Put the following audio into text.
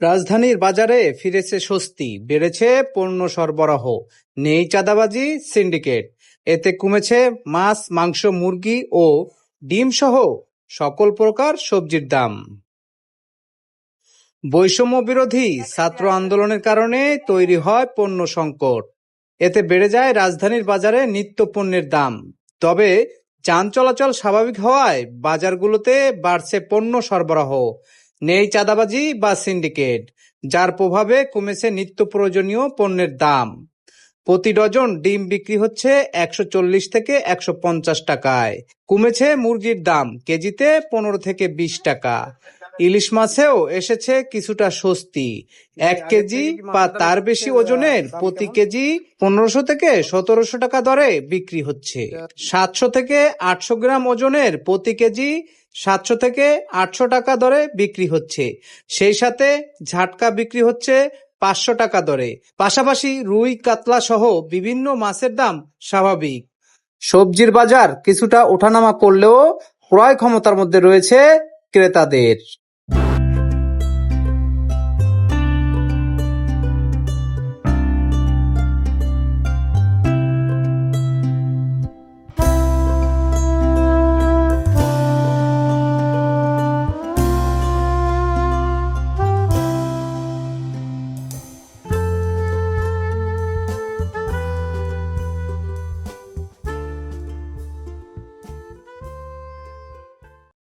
রাজধানীর বাজারে ফিরেছে স্বস্তি, বেড়েছে পণ্য সরবরাহ, নেই চাঁদাবাজি, সিন্ডিকেট। এতে কমেছে মাছ, মাংস, মুরগি ও ডিমসহ সকল প্রকার সবজির দাম। বৈষম্যবিরোধী ছাত্র আন্দোলনের কারণে তৈরি হয় পণ্য সংকট। এতে বেড়ে যায় রাজধানীর বাজারে নিত্যপণ্যের দাম। তবে যান চলাচল স্বাভাবিক হওয়ায় বাজারগুলোতে বাড়ছে পণ্য সরবরাহ, নেই চাঁদাবাজি বা সিন্ডিকেট, যার প্রভাবে কমেছে নিত্য প্রয়োজনীয় পণ্যের দাম। প্রতি ডজন ডিম বিক্রি হচ্ছে একশো চল্লিশ থেকে একশো পঞ্চাশ টাকায়। কমেছে মুরগির দাম কেজিতে পনেরো থেকে বিশ টাকা। ইলিশ মাছেও এসেছে কিছুটা স্বস্তি। এক কেজি বা তার বেশি ওজনের প্রতি কেজি পনেরোশো থেকে সতেরোশো টাকা দরে বিক্রি হচ্ছে। সাতশো থেকে আটশো গ্রাম ওজনের প্রতি কেজি সাতশো থেকে আটশো টাকা দরে বিক্রি হচ্ছে। সেই সাথে ঝাটকা বিক্রি হচ্ছে পাঁচশো টাকা দরে। পাশাপাশি রুই, কাতলা সহ বিভিন্ন মাছের দাম স্বাভাবিক। সবজির বাজার কিছুটা ওঠানামা করলেও ক্রয় ক্ষমতার মধ্যে রয়েছে ক্রেতাদের।